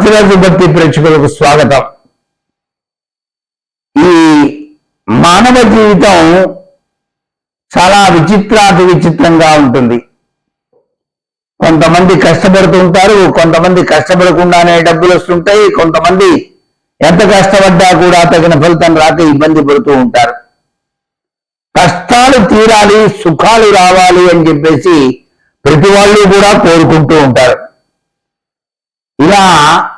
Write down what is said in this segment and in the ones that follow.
మాచిరాజు భక్తి ప్రేక్షకులకు స్వాగతం. ఈ మానవ జీవితం చాలా విచిత్రాతి విచిత్రంగా ఉంటుంది. కొంతమంది కష్టపడుతూ ఉంటారు కొంతమంది కష్టపడకుండానే డబ్బులు వస్తుంటాయి కొంతమంది ఎంత కష్టపడ్డా కూడా తగిన ఫలితం రాక ఇబ్బంది పడుతూ ఉంటారు. కష్టాలు తీరాలి సుఖాలు రావాలి అని చెప్పేసి ప్రతి వాళ్ళు కూడా కోరుకుంటూ ఉంటారు. ఇలా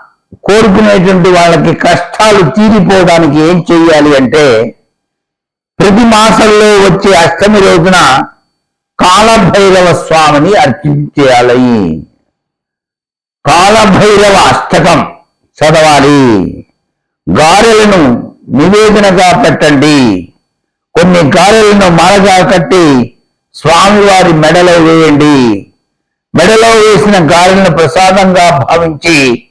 కోరుకునేటువంటి వాళ్ళకి కష్టాలు తీరిపోవడానికి ఏం చెయ్యాలి అంటే ప్రతి మాసంలో వచ్చే అష్టమి రోజున కాలభైరవ స్వామిని అర్చించేయాలి. కాలభైరవ అష్టకం చదవాలి. గారెలను నివేదనగా పెట్టండి. కొన్ని గారెలను మాలగా కట్టి స్వామివారి మెడలో వేయండి. మెడలో వేసిన గాలిని ప్రసాదంగా భావించి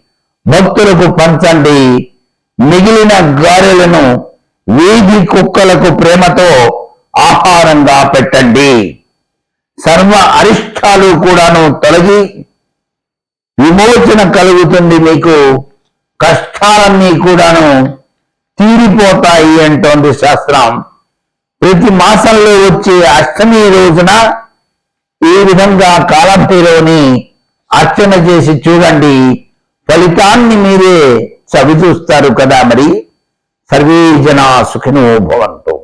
భక్తులకు పంచండి. మిగిలిన గారెలను వీధి కుక్కలకు ప్రేమతో ఆహారంగా పెట్టండి. సర్వ అరిష్టాలు కూడాను తొలగి విమోచన కలుగుతుంది మీకు. కష్టాలన్నీ కూడాను తీరిపోతాయి అంటోంది శాస్త్రం. ప్రతి మాసంలో వచ్చే అష్టమి రోజున ఈ విధంగా కాలభైరవుని అర్చన చేసి చూడండి. ఫలితాన్ని మీరే చవి చూస్తారు కదా మరి. సర్వే జనా సుఖినో భవంతు.